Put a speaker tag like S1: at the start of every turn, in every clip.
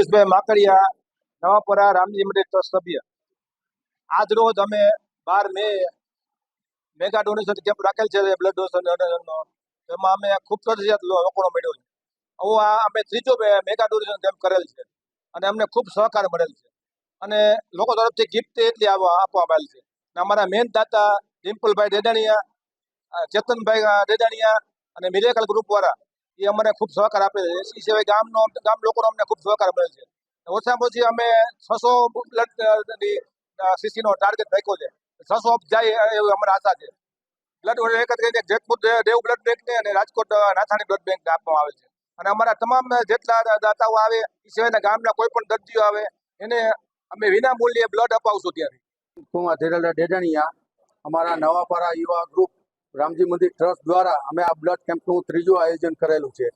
S1: પિયુષભાઈ માકડિયા, નવાપરા રામજી મંદિર ટ્રસ્ટ સભ્ય. આજ રોજ અમે બાર મે મેગા ડોનેશન કેમ્પ રાખેલ છે બ્લડ ડોનેશનનો એમાં અમે ખૂબ લો- લોકોનો મળ્યો છે. હું આ અમે ત્રીજો મેગા ડોનેશન કેમ્પ કરેલ છે અને અમને ખૂબ સહકાર મળેલ છે. અને લોકો તરફથી ગિફ્ટ એટલી આવા આપવામાં આવેલ છે. અમારા મેન દાતા ડિમ્પલભાઈ ડેડાણીયા ચેતનભાઈ ડેડાણીયા અને મિરેકલ ગ્રુપ વાળા એ અમને ખૂબ સહકાર આપે છે. એ સિવાય ગામનો ગામ લોકોનો અમને ખૂબ સહકાર મળે છે. ઓછામાં ઓછી અમે છસો બ્લડ સીસીનો ટાર્ગેટ રાખ્યો છે. છસો અપ જાય એવી અમારી આશા છે. બ્લડ એક જ કરીને જેતપુર દેવ બ્લડ બેંકને અને રાજકોટ નાથાણી બ્લડ બેંકને આપવામાં આવે છે. અને અમારા તમામ જેટલા દાતાઓ આવે, એ સિવાયના ગામના કોઈ પણ દર્દીઓ આવે, એને અમે વિના મૂલ્યે બ્લડ અપાવશું ત્યારે
S2: ડેડાણીયા, અમારા નવાપારા યુવા ગ્રુપ રામજી મંદિર ટ્રસ્ટ દ્વારા અમે આ બ્લડ કેમ્પનું ત્રીજું આયોજન કરેલું છે.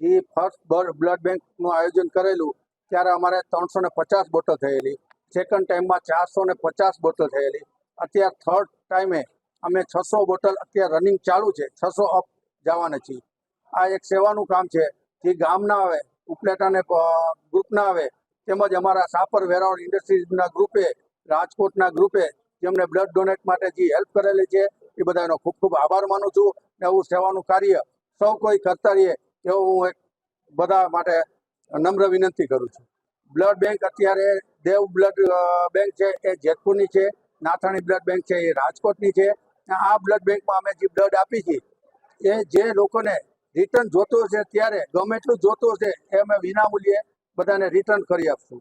S2: એ ફર્સ્ટ બ્લડ બેંકનું આયોજન કરેલું ત્યારે અમારે ત્રણસો ને પચાસ બોટલ થયેલી. સેકન્ડ ટાઈમમાં ચારસો ને પચાસ બોટલ થયેલી. અત્યારે થર્ડ ટાઈમે અમે છસો બોટલ અત્યારે રનિંગ ચાલુ છે. છસો અપ જવાના છીએ. આ એક સેવાનું કામ છે. જે ગામના આવે ઉપલેટાને ગ્રુપના આવે, તેમજ અમારા સાપર વેરાવળ ઇન્ડસ્ટ્રીઝના ગ્રુપે રાજકોટના ગ્રુપે જેમને બ્લડ ડોનેટ માટે જે હેલ્પ કરેલી છે એ બધાનો ખૂબ ખૂબ આભાર માનું છું ને આવું સેવાનું કાર્ય સૌ કોઈ કરતા રહીએ એવો હું એક બધા માટે નમ્ર વિનંતી કરું છું. બ્લડ બેંક અત્યારે દેવ બ્લડ બેંક છે એ જેતપુરની છે, નાથાણી બ્લડ બેંક છે એ રાજકોટની છે. આ બ્લડ બેંકમાં અમે જે બ્લડ આપી છે, એ જે લોકોને રિટર્ન જોતું હશે ત્યારે, ગમે એટલું જોતું હશે, એ અમે વિનામૂલ્યે બધાને રિટર્ન કરી આપશું.